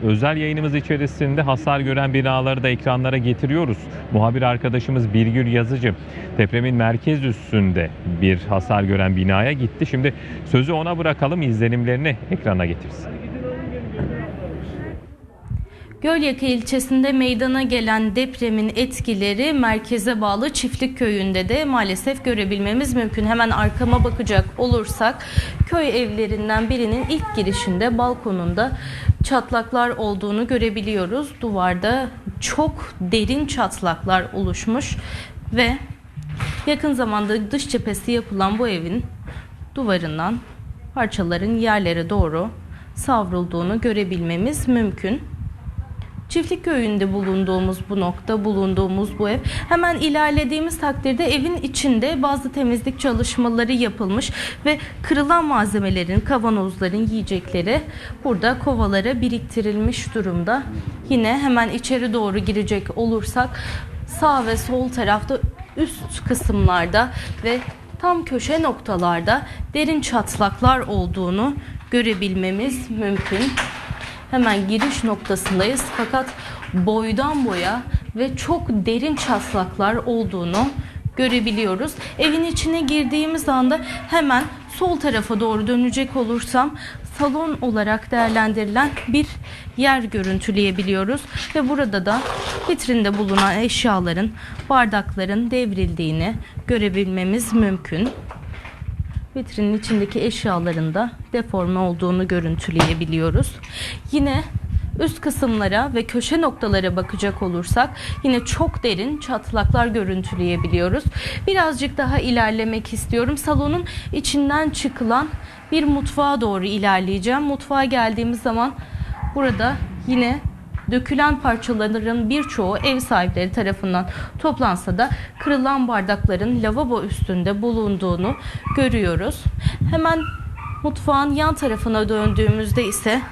Özel yayınımız içerisinde hasar gören binaları da ekranlara getiriyoruz. Muhabir arkadaşımız Birgül Yazıcı depremin merkez üstünde bir hasar gören binaya gitti. Şimdi sözü ona bırakalım izlenimlerini ekrana getirsin. Gölyaka ilçesinde meydana gelen depremin etkileri merkeze bağlı Çiftlik Köyü'nde de maalesef görebilmemiz mümkün. Hemen arkama bakacak olursak köy evlerinden birinin ilk girişinde balkonunda çatlaklar olduğunu görebiliyoruz. Duvarda çok derin çatlaklar oluşmuş ve yakın zamanda dış cephesi yapılan bu evin duvarından parçaların yerlere doğru savrulduğunu görebilmemiz mümkün. Çiftlik köyünde bulunduğumuz bu nokta, bulunduğumuz bu ev. Hemen ilerlediğimiz takdirde evin içinde bazı temizlik çalışmaları yapılmış ve kırılan malzemelerin, kavanozların, yiyecekleri burada kovalara biriktirilmiş durumda. Yine hemen içeri doğru girecek olursak sağ ve sol tarafta üst kısımlarda ve tam köşe noktalarda derin çatlaklar olduğunu görebilmemiz mümkün. Hemen giriş noktasındayız. Fakat boydan boya ve çok derin çatlaklar olduğunu görebiliyoruz. Evin içine girdiğimiz anda hemen sol tarafa doğru dönecek olursam salon olarak değerlendirilen bir yer görüntüleyebiliyoruz. Ve burada da vitrinde bulunan eşyaların, bardakların devrildiğini görebilmemiz mümkün vitrinin içindeki eşyaların da deforme olduğunu görüntüleyebiliyoruz. Yine üst kısımlara ve köşe noktalara bakacak olursak yine çok derin çatlaklar görüntüleyebiliyoruz. Birazcık daha ilerlemek istiyorum. Salonun içinden çıkılan bir mutfağa doğru ilerleyeceğim. Mutfağa geldiğimiz zaman burada yine dökülen parçaların birçoğu ev sahipleri tarafından toplansa da kırılan bardakların lavabo üstünde bulunduğunu görüyoruz. Hemen mutfağın yan tarafına döndüğümüzde ise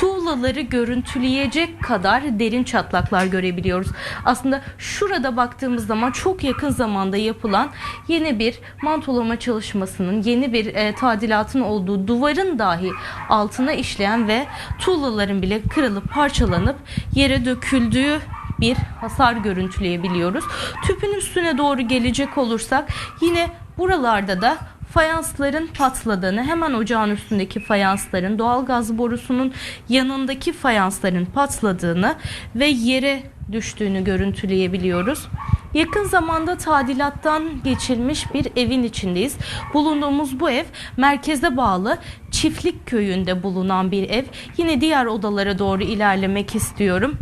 tuğlaları görüntüleyecek kadar derin çatlaklar görebiliyoruz. Aslında şurada baktığımız zaman çok yakın zamanda yapılan yeni bir mantolama çalışmasının, yeni bir e, tadilatın olduğu duvarın dahi altına işleyen ve tuğlaların bile kırılıp parçalanıp yere döküldüğü bir hasar görüntüleyebiliyoruz. Tüpün üstüne doğru gelecek olursak yine buralarda da fayansların patladığını, hemen ocağın üstündeki fayansların, doğalgaz borusunun yanındaki fayansların patladığını ve yere düştüğünü görüntüleyebiliyoruz. Yakın zamanda tadilattan geçilmiş bir evin içindeyiz. Bulunduğumuz bu ev merkeze bağlı Çiftlik Köyü'nde bulunan bir ev. Yine diğer odalara doğru ilerlemek istiyorum.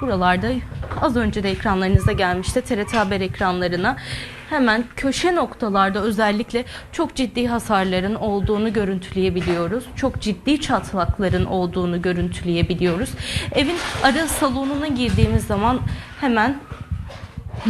Buralarda az önce de ekranlarınıza gelmişti TRT Haber ekranlarına. Hemen köşe noktalarda özellikle çok ciddi hasarların olduğunu görüntüleyebiliyoruz. Çok ciddi çatlakların olduğunu görüntüleyebiliyoruz. Evin ara salonuna girdiğimiz zaman hemen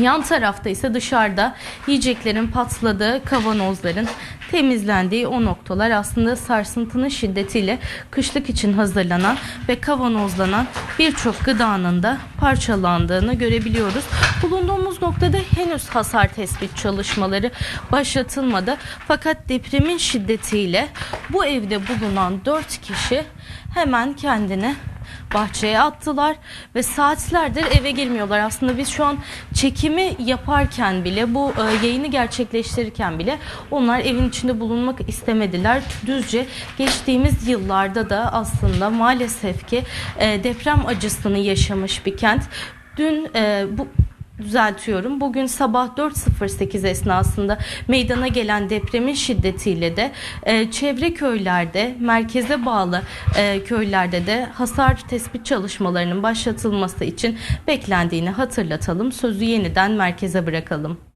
Yan tarafta ise dışarıda yiyeceklerin patladığı, kavanozların temizlendiği o noktalar aslında sarsıntının şiddetiyle kışlık için hazırlanan ve kavanozlanan birçok gıdanın da parçalandığını görebiliyoruz. Bulunduğumuz noktada henüz hasar tespit çalışmaları başlatılmadı. Fakat depremin şiddetiyle bu evde bulunan 4 kişi hemen kendini bahçeye attılar ve saatlerdir eve girmiyorlar. Aslında biz şu an çekimi yaparken bile bu e, yayını gerçekleştirirken bile onlar evin içinde bulunmak istemediler. Düzce geçtiğimiz yıllarda da aslında maalesef ki e, deprem acısını yaşamış bir kent. Dün e, bu düzeltiyorum. Bugün sabah 4.08 esnasında meydana gelen depremin şiddetiyle de e, çevre köylerde, merkeze bağlı e, köylerde de hasar tespit çalışmalarının başlatılması için beklendiğini hatırlatalım. Sözü yeniden merkeze bırakalım.